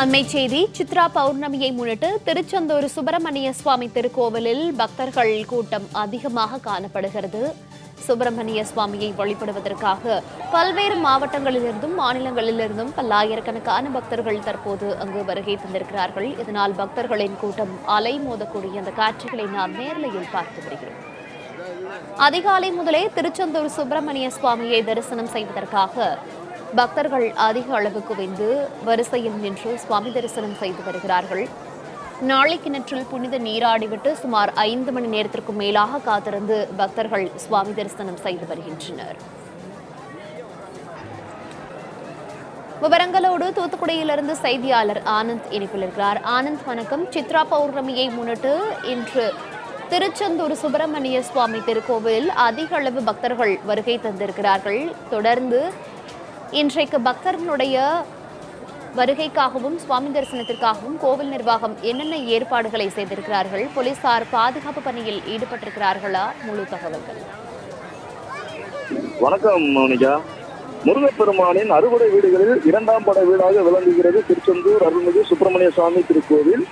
அண்மை செய்தி சித்ரா பௌர்ணமியை முன்னிட்டு திருச்செந்தூர் சுப்பிரமணிய சுவாமி திருக்கோவிலில் பக்தர்கள் கூட்டம் அதிகமாக காணப்படுகிறது. சுப்பிரமணிய சுவாமியை வழிபடுவதற்காக பல்வேறு மாவட்டங்களிலிருந்தும் மாநிலங்களிலிருந்தும் பல்லாயிரக்கணக்கான பக்தர்கள் தற்போது அங்கு வருகை தந்திருக்கிறார்கள். இதனால் பக்தர்களின் கூட்டம் அலை மோதக்கூடிய அந்த காட்சிகளை நாம் நேரலையில் பார்த்து வருகிறோம். அதிகாலை முதலே திருச்செந்தூர் சுப்பிரமணிய சுவாமியை தரிசனம் செய்வதற்காக பக்தர்கள் அதிக அளவு குவிந்து வரிசையில் நின்று சுவாமி தரிசனம் செய்து வருகிறார்கள். நாளை கிணற்றில் புனித நீராடிவிட்டு சுமார் ஐந்து மணி நேரத்திற்கும் மேலாக காத்திருந்து பக்தர்கள் சுவாமி தரிசனம் செய்து வருகின்றனர். விவரங்களோடு தூத்துக்குடியிலிருந்து செய்தியாளர் ஆனந்த் இணைப்பில் இருக்கிறார். ஆனந்த் வணக்கம். சித்ரா பௌர்ணமியை முன்னிட்டு இன்று திருச்செந்தூர் சுப்பிரமணிய சுவாமி திருக்கோவில் அதிக அளவு பக்தர்கள் வருகை தந்திருக்கிறார்கள். தொடர்ந்து இன்றைக்கு பக்தர்களுடைய வருகைக்காகவும் சுவாமி தரிசனத்திற்காகவும் கோவில் நிர்வாகம் என்னென்ன ஏற்பாடுகளை செய்திருக்கிறார்கள் போலீசார் பாதுகாப்பு பணியில் ஈடுபட்டிருக்கிறார்களா முழு தகவல்கள். வணக்கம் மோனிகா. முருகப்பெருமானின் அறுபடை வீடுகளில் இரண்டாம் படை வீடாக விளங்குகிறது திருச்செந்தூர் அருள்மிகு சுப்பிரமணிய சுவாமி திருக்கோவில்.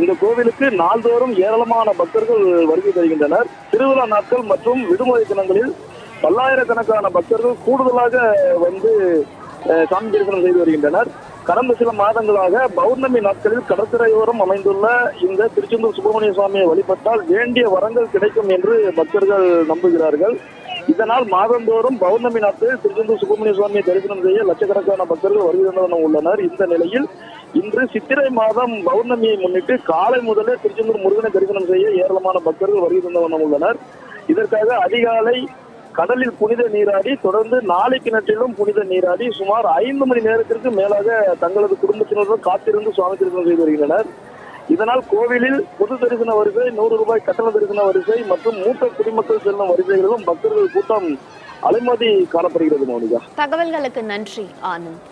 இந்த கோவிலுக்கு நாள்தோறும் ஏராளமான பக்தர்கள் வருகை தருகின்றனர். திருவிழா நாட்கள் மற்றும் விடுமுறை தினங்களில் பல்லாயிரக்கணக்கான பக்தர்கள் கூடுதலாக வந்து சாமி தரிசனம் செய்து வருகின்றனர். கடந்த சில மாதங்களாக பௌர்ணமி நாட்களில் கடற்கரையோரம் அமைந்துள்ள இந்த திருச்செந்தூர் சுப்பிரமணிய சுவாமியை வழிபட்டால் வேண்டிய வரங்கள் கிடைக்கும் என்று பக்தர்கள் நம்புகிறார்கள். இதனால் மாதந்தோறும் பௌர்ணமி நாட்களில் திருச்செந்தூர் சுப்பிரமணிய சுவாமியை தரிசனம் செய்ய லட்சக்கணக்கான பக்தர்கள் வருகை உள்ளனர். இந்த நிலையில் இன்று சித்திரை மாதம் பௌர்ணமியை முன்னிட்டு காலை முதலே திருச்செந்தூர் முருகனை தரிசனம் செய்ய ஏராளமான பக்தர்கள் வருகை உள்ளனர். இதற்காக அதிகாலை கடலில் புனித நீராடி தொடர்ந்து நாளை கிணற்றிலும் புனித நீராடி சுமார் ஐந்து மணி நேரத்திற்கு மேலாக தங்களது குடும்பத்தினருடன் காத்திருந்து சுவாமி தரிசனம் செய்து வருகின்றனர். இதனால் கோவிலில் பொது தரிசன வரிசை நூறு ரூபாய் கட்டண தரிசன வரிசை மற்றும் மூத்த குடிமக்கள் செல்லும் வரிசைகளிலும் பக்தர்கள் கூட்டம் அலைமோதி காணப்படுகிறது மௌனிகா. தகவல்களுக்கு நன்றி ஆனந்த்.